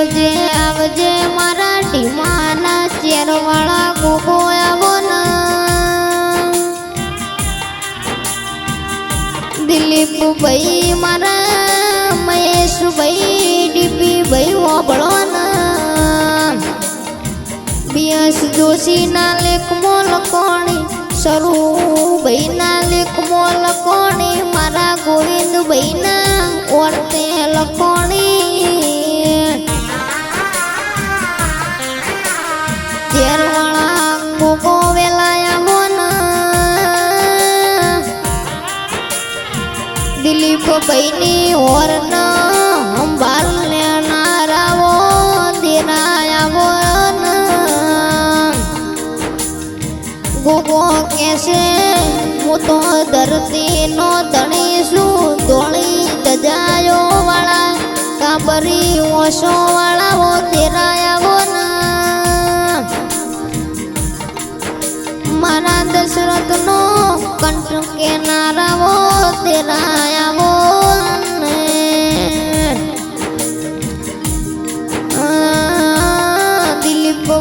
આવજે આવજે મારા ટીમાના શેરવાળા કુકો આવોના દિલીપ ભાઈ મારા મહેશ ભાઈ ડીપી ભાઈ ઓબળોના બિયાસ જોશીના લેખ લકોણી કોણી શરૂ ભાઈના લેખ મોલ કોણી, મારા ગોવિંદ ભાઈના ઓરતે ગોગો વેલાયા હોના દિલીપ ભાઈની હોર્ન સંભાળ લેનારાઓ દેરાયા હોન ગોગો કેસે હું તો ધરતીનો ધણી છું, ધોળી વાળા, કાબરી ઓશો વાળા દેરાયા હોના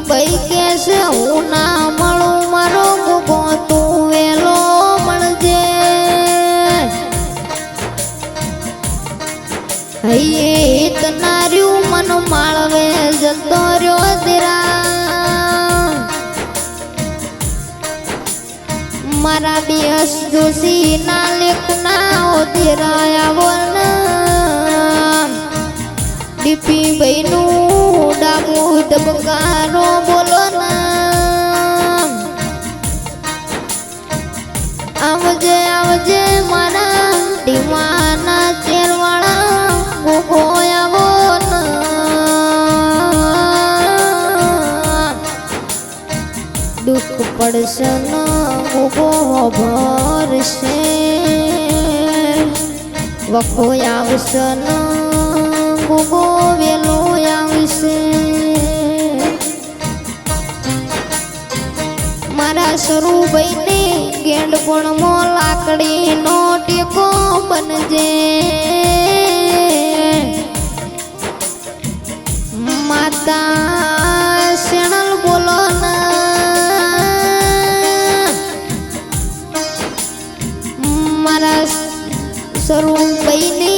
ભાઈ કે છે, હું ના મળું, મારો ગુગો તું વેલો મળજે. હૈયે તનાર્યું મન માળવે, જતો રહ્યો તેરા મારા બિયસ જોશી ના લેખના આવો વરના ડીપી ભાઈનું ડાબુ ધબકારો બોલો ના. આવજે આવજે મારા ડીમાના ચેરવાળા ગોગો આવો દુઃખ પડશે ન ગોગો વખો આવશે ન ગોગો વેલો આવશે. મારા સ્વરૂપને ગેંડ પણ મો લાકડીનો ટેકો બનજે. માતા શેણલ બોલો મારા સ્વરૂપ લે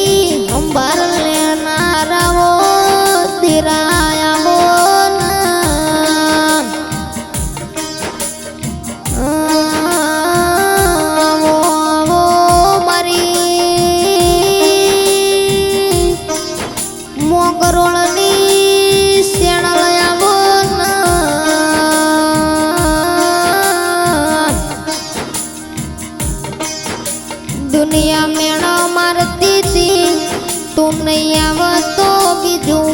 દુનિયા મેળો મારતી તું નહીં આવ તો બીજું